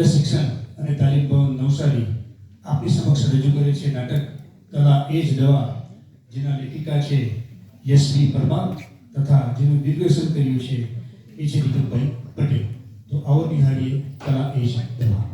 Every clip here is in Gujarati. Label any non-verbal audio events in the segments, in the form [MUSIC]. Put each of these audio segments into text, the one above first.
જિલ્લા શિક્ષણ અને તાલીમ ભવન નવસારી આપની સમક્ષ રજૂ કરે છે નાટક કલા એ જ દવા, જેના લેખિકા છે યશવી પરમાર તથા જેનું દિગ્દર્શન કર્યું છે એ છે દીપકભાઈ પટેલ. તો આવો નિહાળીએ કલા એ જ દવા.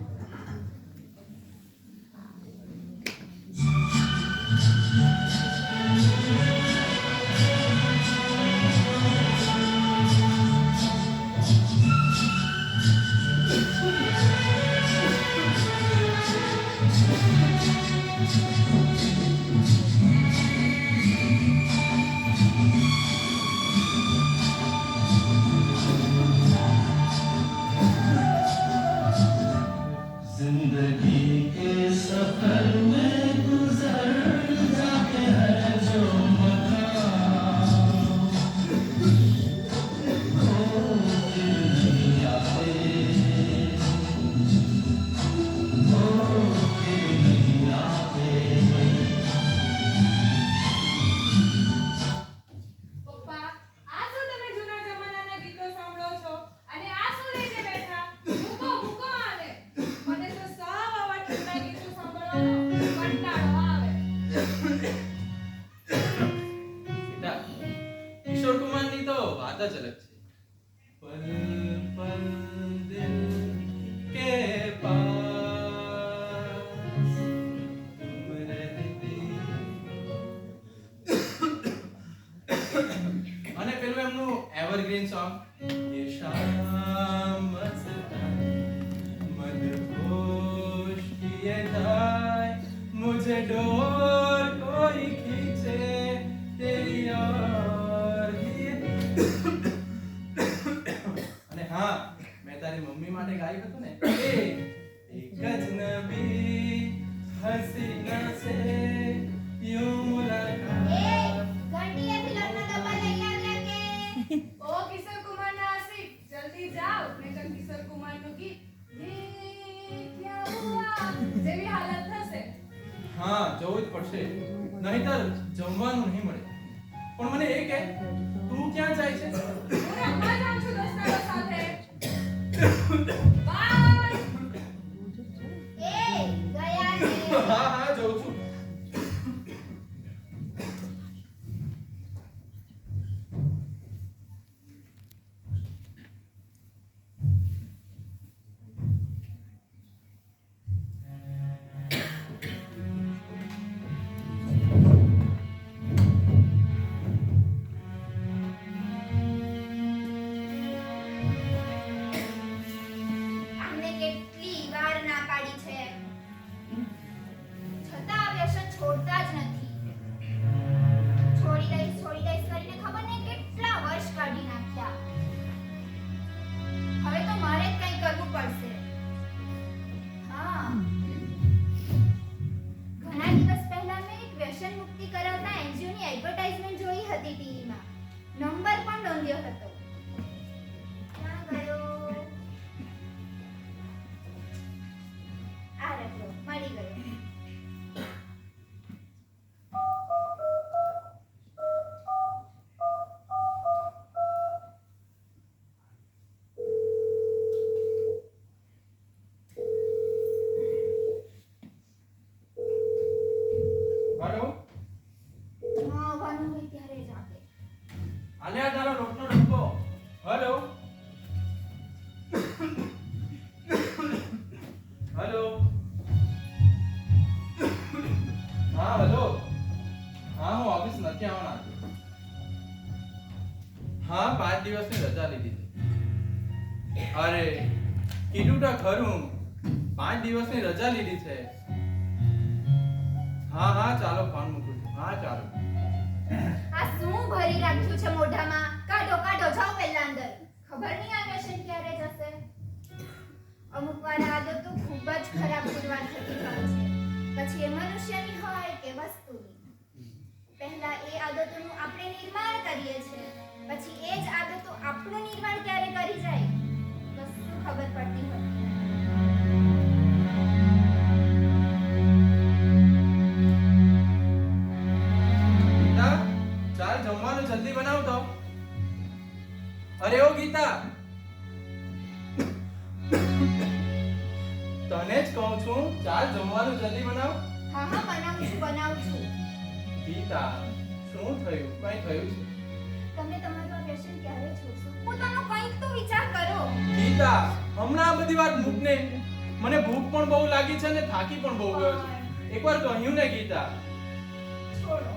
આવા કુમારની કિશોર તો વાત જ અલગ છે. પડશે. નહીતર જમવાનું નહીં મળે. પણ મને એ કે તું ક્યાં જાય છે? તો ખરું. પાંચ દિવસની રજા લીધી છે. હા હા, ચાલો, ફોન મૂકું છું. હા, ચાલો. આ શું ભરી રાખ્યું છે મોઢામાં? કાઢો કાઢો, જાઓ પહેલા અંદર. ખબર નહીં આ પેશન્ટ ક્યારે જશે? અમુક વાર આદતો ખૂબ જ ખરાબ પુરવાર થતી હોય છે. પછી એ મનુષ્યની હોય કે વસ્તુની. પહેલા એ આદતોનું આપણે નિર્માણ કરીએ છીએ. પછી એ જ આદતો આપણું નિર્માણ ક્યારે કરી જાય? ખબર પડતી હતી ગીતા ચાલ જમવાનું જલ્દી બનાવ તો. અરે ઓ ગીતા. તને જ કહું છું ચાલ જમવાનું જલ્દી બનાવ. હા હા બનાવું ગીતા શું થયું? કઈ થયું છે? તમને તમારો આ ક્યારે છોડશો? પોતાનો કંઈક તો વિચાર કરો. ગીતા હમણાં આ બધી વાત મૂક ને મને ભૂખ પણ બહુ લાગી છે અને થાકી પણ બહુ ગયો છે. એકવાર કહ્યું ને ગીતા. છોડો.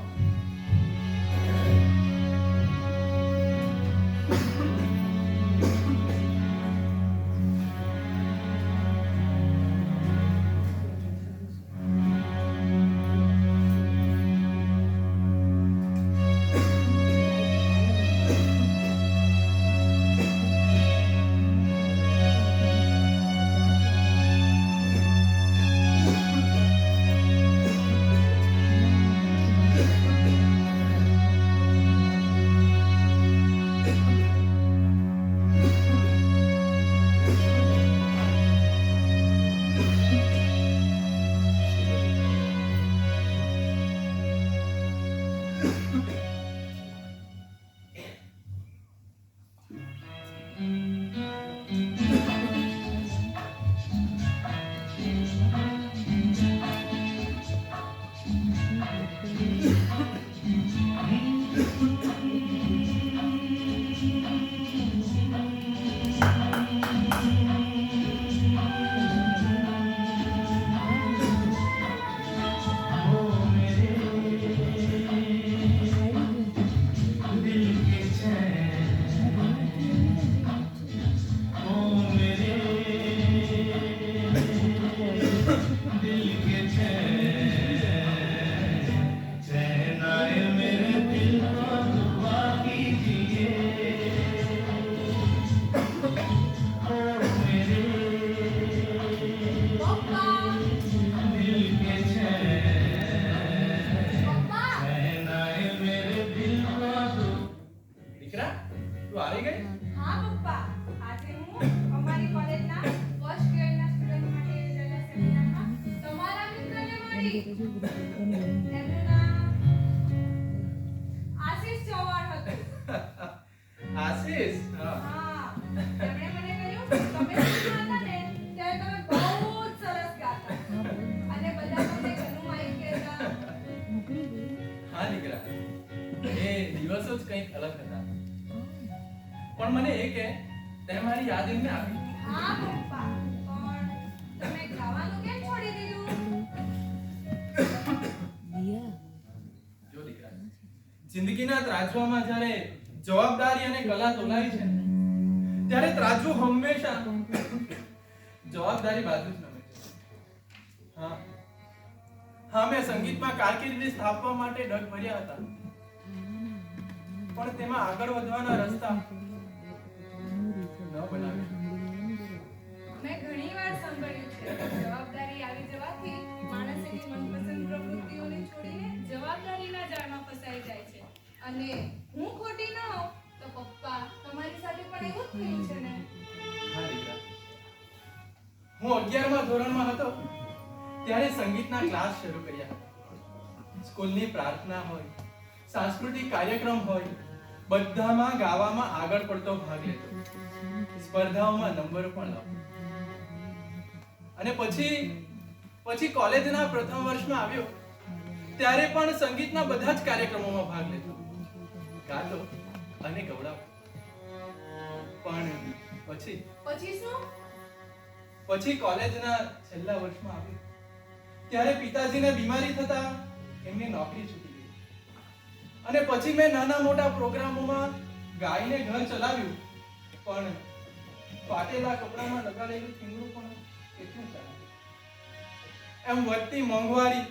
દિવસો જ કંઈક અલગ હતા. પણ મને એ કે તે મારી યાદ એમને આપી હા પપ્પા. પણ તમે ખાવાનું કેમ છોડી દીધું? જો દીકરા જિંદગીના ત્રાજવામાં જ્યારે જવાબદારી અને કલા તોલાવી છે ત્યારે ત્રાજવું હંમેશા જવાબદારી બાજુ જ નમે છે. હા. હા મેં સંગીતમાં કારકિર્દી સ્થાપવા માટે ડગ ભર્યા હતા. પણ તેમાં આગળ વધવાના રસ્તા. ન બનાવે. મેં ઘણી વાર સાંભળ્યું છે જવાબદારી આવી જવાથી માણસ એની મનપસંદ પ્રવૃત્તિઓને છોડીને જવાબદારીના જાળમાં ફસાઈ જાય છે. અને હું ખોટી ન હોઉં તો પપ્પા તમારી સાથે પણ એવું જ થયું છે ને? હું અગિયારમાં ધોરણમાં હતો ત્યારે સંગીતના ક્લાસ શરૂ કર્યા. સ્કૂલની પ્રાર્થના હોય સાંસ્કૃતિક કાર્યક્રમ હોય બધામાં ગાવામાં આગળ પડતો ભાગ લેતો સ્પર્ધાઓમાં નંબર પણ લાવતો અને પછી પછી કોલેજના પ્રથમ વર્ષમાં આવ્યો ત્યારે પણ સંગીતના બધા જ કાર્યક્રમોમાં ભાગ લેતો ગાતો અને ગવડાવતો પણ પછી? પછી શું? પછી કોલેજના છેલ્લા વર્ષમાં આવ્યો. ત્યારે પિતાજીને બીમારી થતા એમની નોકરી છૂટી. અને પછી મેં નાના મોટા પ્રોગ્રામોમાં ગાઈને ઘર ચલાવ્યું. પણ ફાટેલા કપડામાં લગાડેલું થીંગડું પણ કેટલું ચાલે. એમ વધતી મોંઘવારી,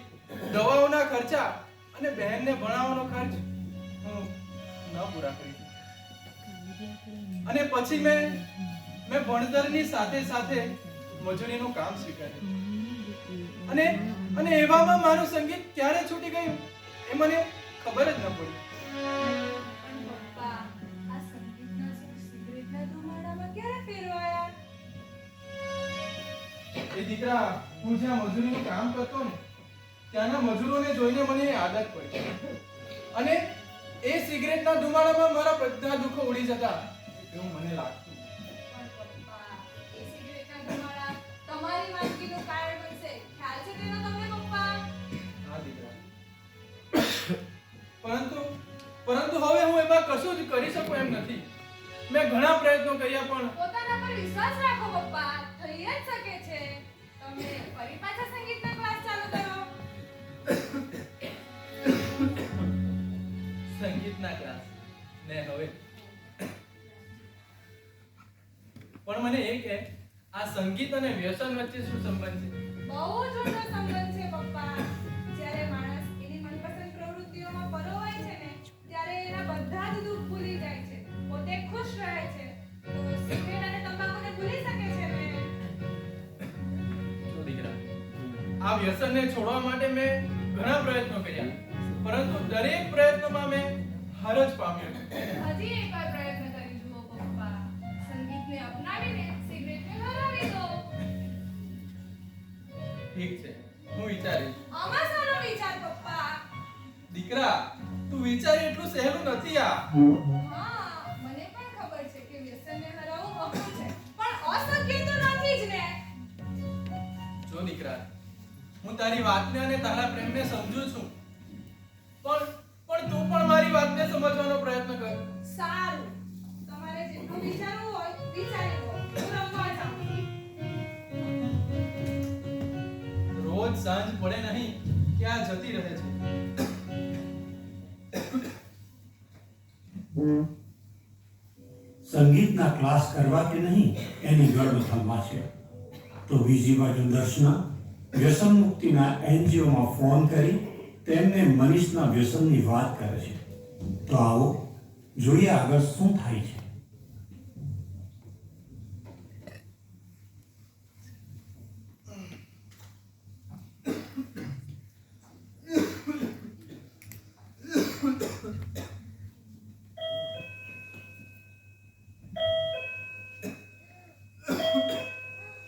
દવાઓના ખર્ચા અને બહેનને ભણાવવાનો ખર્ચ હું ન પૂરા કરી અને પછી મેં મેં ભણતરની સાથે સાથે મજૂરીનું કામ સ્વીકાર્યું. અને અને એવામાં મારું સંગીત ક્યારે છૂટી ગયું એ મને ખબર જ ન પડી. એ દીકરા, હું જ્યાં મજૂરીનું કામ કરતો ને, ત્યાંના મજૂરોને જોઈને મને આદત પડી અને એ સિગરેટના ધુમાડામાં મારા બધા દુઃખો ઉડી જતા એવું મને લાગતું. તમારી પરંતુ પરંતુ હવે હું એમાં કશું જ કરી શકું એમ નથી. મેં ઘણા પ્રયત્નો કર્યા પણ પોતાના પર વિશ્વાસ રાખો પપ્પા થઈ જ શકે છે. તમે ફરી પાછા સંગીતનો ક્લાસ ચાલુ કરો. સંગીતના ક્લાસ. ને હવે. પણ મને એ કે આ સંગીત અને વ્યસન વચ્ચે શું સંબંધ છે? બહુ જ છોડવા માટે મેં ઘણા પ્રયત્નો કર્યા. પરંતુ દરેક પ્રયત્નમાં મેં હાર જ પામ્યો હજી એકવાર પ્રયત્ન કરી જુઓ પપ્પા. સંગીતને અપનાવીને સિગરેટને હરાવી દો. ઠીક છે હું વિચારીશ. આમાં સારો વિચાર પપ્પા? દીકરા તું વિચારી એટલું સહેલું નથી આ. હા. હું તારી વાતને અને તારા પ્રેમને સમજુ છું. પણ પણ તું પણ મારી વાતને સમજવાનો પ્રયત્ન કર. સારું. તમારે જેટલું વિચારવું હોય વિચારી લો. રોજ સાંજ પડે નહીં કે આ જતી રહે છે. સંગીતના ક્લાસ કરવા કે નહીં એની ગર્ભથલમાં છે તો બીજી બાજુ દર્શના વ્યસન મુક્તિના એનજીઓમાં ફોન કરી તેમને મનીષના વ્યસનની વાત કરે છે. તો આવો, જોઈએ આગળ શું થાય છે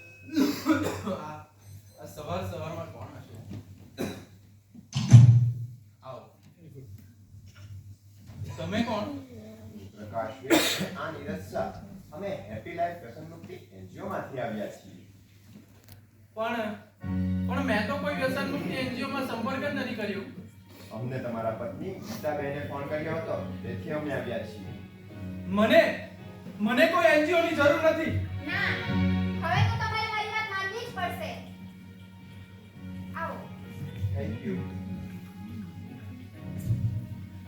આ આ સવાર સવારમાં કોણ હશે આવો તમે કોણ પ્રકાશ વેદ અને આ નીરજ શાહ અમે હેપી લાઈફ વ્યસન મુક્તિ NGO માંથી આવ્યા છીએ પણ પણ મેં તો કોઈ વ્યસન મુક્તિ એનજીઓ માં સંપર્ક જ નથી કર્યો. અમને તમારા પત્ની ગીતાબેને ફોન કર્યો હતો. તેથી અમે આવ્યા છીએ. મને મને કોઈ એનજીઓ ની જરૂર નથી. ના હવે તો તમારે મારી વાત માનવી જ પડશે. આવો. થેન્ક યુ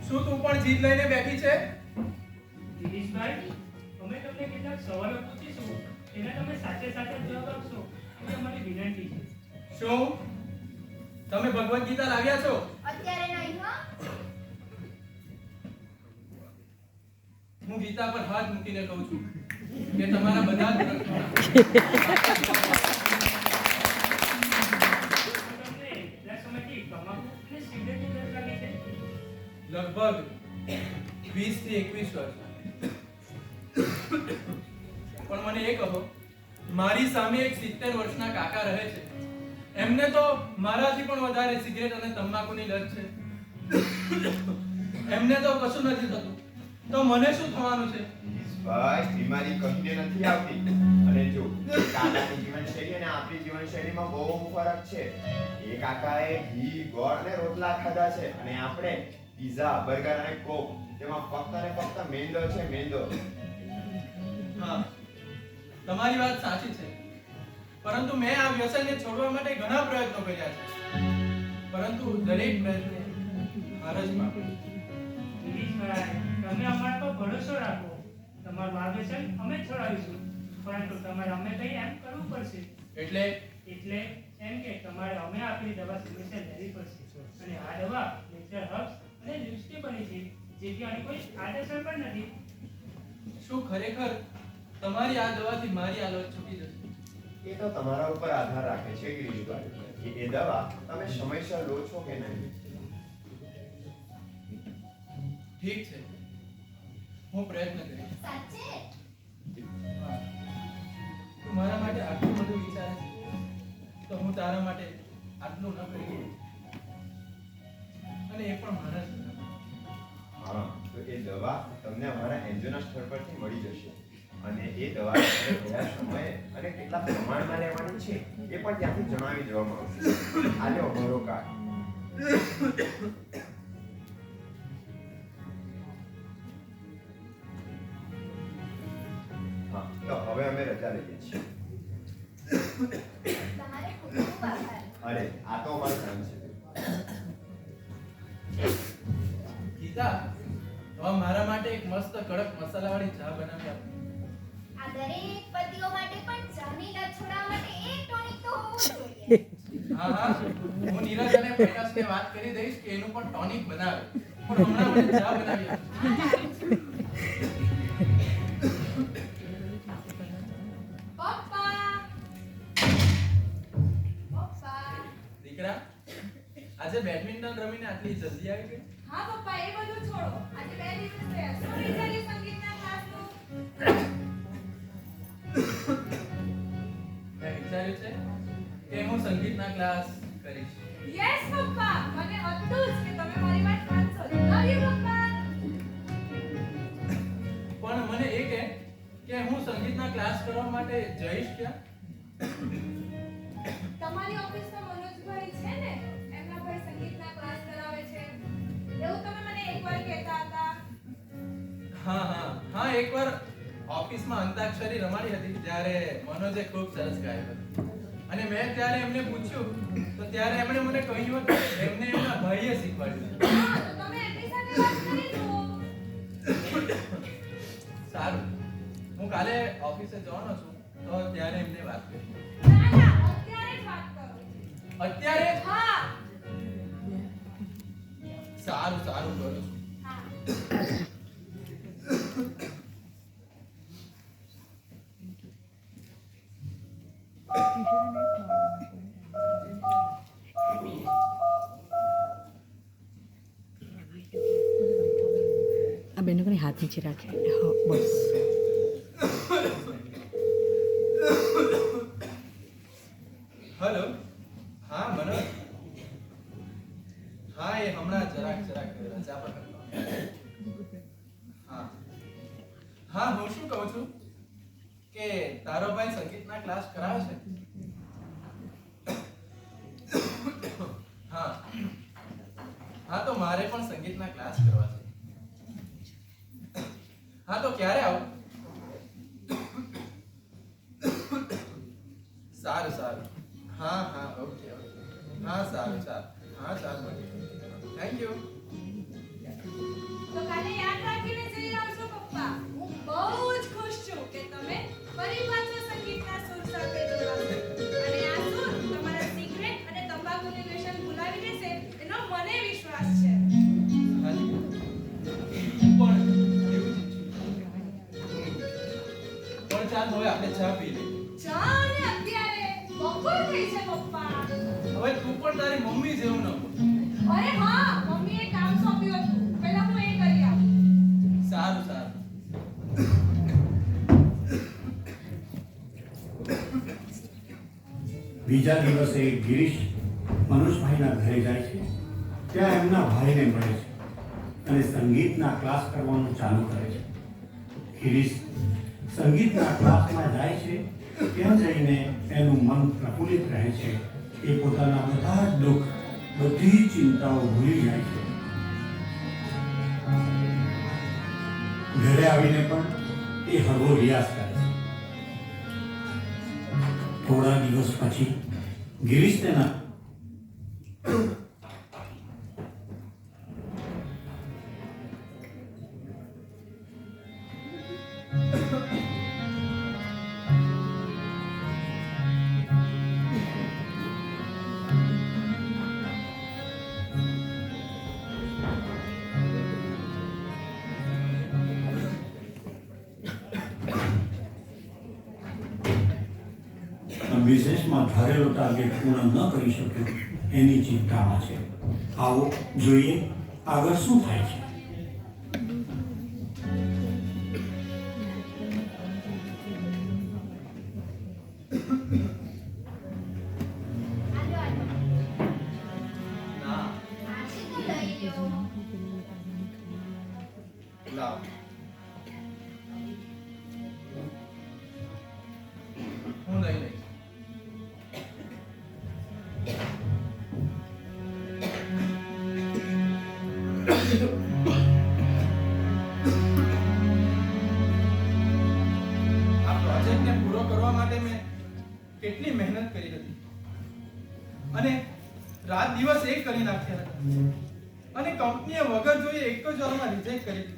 શું તું પણ જીત લઈને બેઠી છે? દિનેશભાઈ અમે તમને કેટલાક સવાલો પૂછીશું. એના તમે સાચે સાથે જવાબ આપશો. એ અમારી વિનંતી છે. શું? તમે ભગવદ્ ગીતા લાવ્યા છો? અત્યારે નહીં હો. હું ગીતા પર હાથ મૂકીને કહું છું કે તમારા બધા જ [LAUGHS] લગભગ વીસથી 21 વર્ષ. પણ મને એ કહો મારી સામે એક 70 વર્ષના કાકા રહે છે. એમને તો મારાથી પણ વધારે સિગરેટ અને તમાકુની લત છે. એમને તો કશું નથી થતું. તો મને શું થવાનું છે? ભાઈ બીમારી કહીને નથી આવતી. અને જો કાકાની જીવનશૈલી અને આપણી જીવનશૈલીમાં બહુ ફરક છે. એ કાકાએ ઘી ગોળ ને રોટલા ખાધા છે. અને આપણે પીઝા બર્ગર અને કોક તેમાં ફક્ત અને ફક્ત મેંદો છે મેંદો. હા. તમારી વાત સાચી છે. પરંતુ મેં આ વ્યસનને છોડવા માટે ઘણા પ્રયત્નો કર્યા છે. પરંતુ દરેક પ્રયત્ને પામ્યો. તમે અમારા પર ભરોસો રાખો. તમારું માર્ગદર્શન અમે જ છોડાવીશું પરંતુ તમારે અમે કઈ એમ કરવું પડશે? એટલે? એટલે એમ કે તમારે અમે આપેલી દવા સમયસર લેવી પડશે. અને આ દવા નેચર હર્બ્સ અને લીવ્સથી બની છે જેથી આની કોઈ આડઅસર પણ નથી. શું ખરેખર તમારી આ દવાથી મારી હાલત છૂટી જશે. એ તો તમારા ઉપર આધાર રાખે છે ગિરીશભાઈ કે એ દવા તમે સમયસર લો છો કે નહીં? ઠીક છે. હું પ્રયત્ન કરીશ. સાચે? હા. તું મારા માટે આટલું બધું વિચારે છે? તો હું તારા માટે એ પણ ત્યાંથી જણાવી દેવામાં આવશે આ લ્યો અમારો કાર્ડ રહીએ પ્રકાશને વાત કરી દઈશ કે એનું પણ ટોનિક બનાવે. પણ હમણાં મને ચા બનાવી પપ્પા પપ્પા દીકરા આજે બેડમિન્ટન રમીને આટલી જલ્દી આવી ગઈ? હા પપ્પા એ બધું છોડો. આજે બે દિવસ થયા. શું વિચાર્યું સંગીતના ક્લાસનું મેં વિચાર્યું છે કે હું સંગીતના ક્લાસ કરીશ. યસ પપ્પા. મને હતું જ કે તમે મારી વાત માનશો. લવ યુ પપ્પા. પણ મને એ કહે કે હું સંગીતના ક્લાસ કરવા માટે જઈશ ક્યાં? તમારી ઓફિસમાં મનોજભાઈ છે ને? એમના ભાઈ સંગીતના ક્લાસ કરાવે છે. એવું તમે મને એકવાર કહેતા હતા? હા હા. હા એકવાર ઓફિસમાં અંતાક્ષરી રમાડી હતી ત્યારે મનોજે ખૂબ સરસ ગાયું હતું. અને મેં ત્યારે એમને પૂછ્યું, તો ત્યારે એમણે મને કહ્યું હતું, એમને એમના ભાઈએ શીખવાડ્યું સારું. હું કાલે ઓફિસે જવાનો છું, તો ત્યારે એમને વાત કરો. અત્યારે? સારું સારું કરું છું હા આ બેનો કરીને હાથ નીચે રાખે હા, બસ. હેલો હા મનોજ હા, એ હમણાં જરાક જરાક રજા પર હા. હા, હું શું કહું છું કે તારો ભાઈ સંગીતના ક્લાસ કરાવે છે? હા. હા, તો મારે પણ સંગીતના ક્લાસ કરવા છે. હા, તો ક્યારે આવું? સારું સારું. હા હા ઓકે ઓકે હા, સારું સારું. હા, સારું થેન્ક યુ તો કાલે યાદ રાખીને જઈ આવજો પપ્પા. હું બહુ ચા પી લે ચા અને અત્યારે. બપોર થઈ છે પપ્પા. હવે તું પણ તારી મમ્મી જેવું ન બોલ અરે હા મમ્મીએ કામ સોંપ્યું હતું. પહેલા હું એ કરી આવું. સારું સારું. બીજા દિવસે ગિરીશ મનોજભાઈના ઘરે જાય છે. ત્યાં એમના ભાઈને મળે છે અને સંગીતના ક્લાસ કરવાનું ચાલુ કરે છે. ગિરીશ સંગીતના ક્લાસમાં જાય છે, ત્યાં જઈને એનું મન પ્રફુલ્લિત રહે છે. એ પોતાના બધા જ દુઃખ, બધી ચિંતાઓ ભૂલી જાય છે. ઘરે આવીને પણ એ હળવો રિયાઝ કરે છે. થોડા દિવસ પછી ગિરીશ તેના બિઝનેસમાં ધારેલો ટાર્ગેટ પૂર્ણ ન કરી શક્યો એની ચિંતામાં છે. આવો જોઈએ આગળ શું થાય છે. ante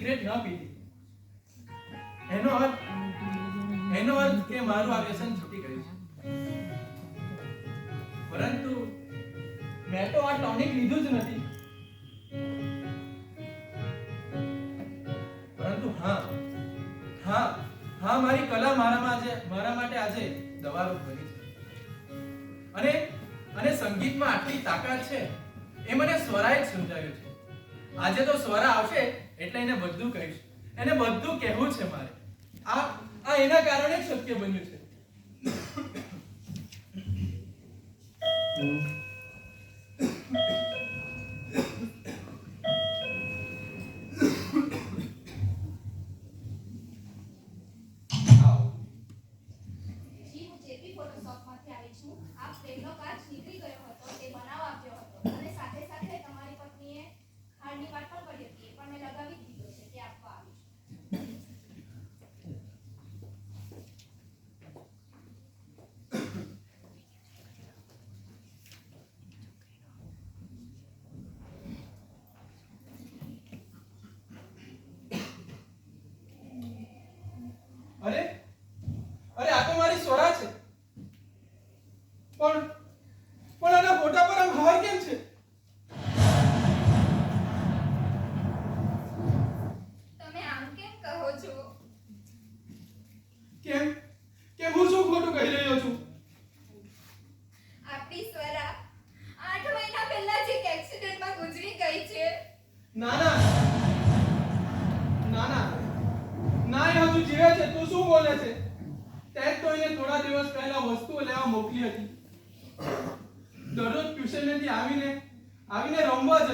great Nabi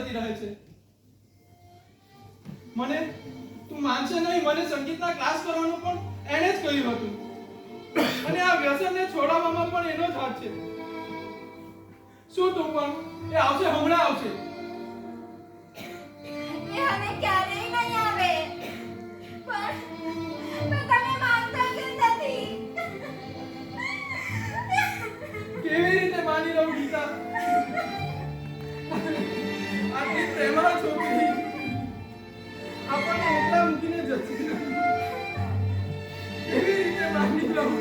કરતી રહે છે. મને, તું માનશે નહીં, મને સંગીતના ક્લાસ કરવાનું પણ એને જ કહ્યું હતું. અને આ વ્યસનને છોડાવવામાં પણ એનો જ હાથ છે. શું તું પણ? એ આવશે, હમણાં આવશે. એ હવે ક્યારે પ્રેમાળ છોકરી. આપણને એટલા મૂકીને જતી એવી રીતે માની લઉં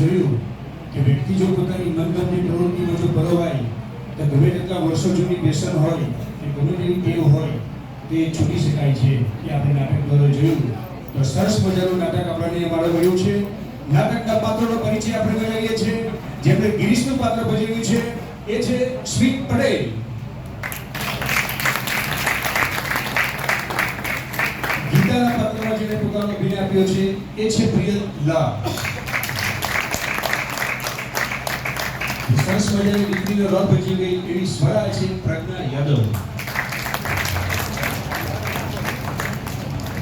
જોયું કે વ્યક્તિ જો પોતાની મનગમતી પ્રવૃત્તિમાં જો પરોવાય, તો ગમે તેટલા વર્ષો જૂની વ્યસન હોય, કે ગમે તેવી ટેવ હોય, તે છૂટી શકાય છે કે આપણે નાટક દ્વારા જોયું. તો સરસ મજાનું નાટક આપણને અમારે મળ્યું છે. નાટકના પાત્રોનો પરિચય આપણે મેળવીએ છીએ. જેમણે ગિરીશનું પાત્ર ભજવ્યું છે, એ છે સ્મિત પટેલ ગીતાના પાત્રમાં જેને પોતાનો અભિનય આપ્યો છે એ છે પ્રિયલ લા સરસ મજાની દીકરીનો રોલ ગઈ એવી સ્વરા છે, પ્રજ્ઞા યાદવ.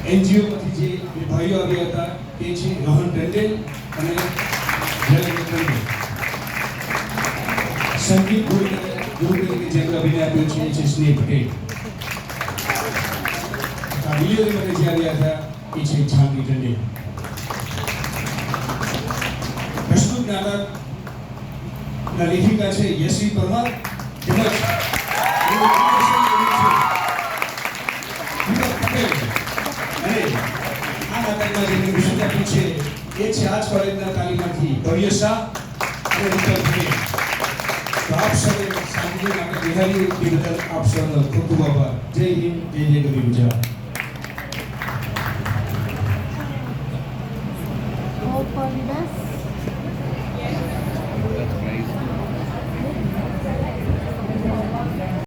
એનજીઓ માંથી જે ભાઈઓ આવ્યા હતા, તે છે રોહન ટંડેલ અને સંગીત ગુરુ ગુરુ જેમ અભિનય આપ્યો છે, એ છે સ્નેહ પટેલ. વીડિયો મને જે આવ્યા હતા એ છે છાંગી ટંડેલ. પ્રસ્તુત નાટક ના લેખિકા છે યશવી પરમાર. તેમજ અને આ નાટકમાં છે, એ છે આ જ કોલેજના તો આપ સૌએ તે બદલ આપ સૌનો ખૂબ ખૂબ આભાર. જય હિન્દ, જય જય ગરી ગુજરાત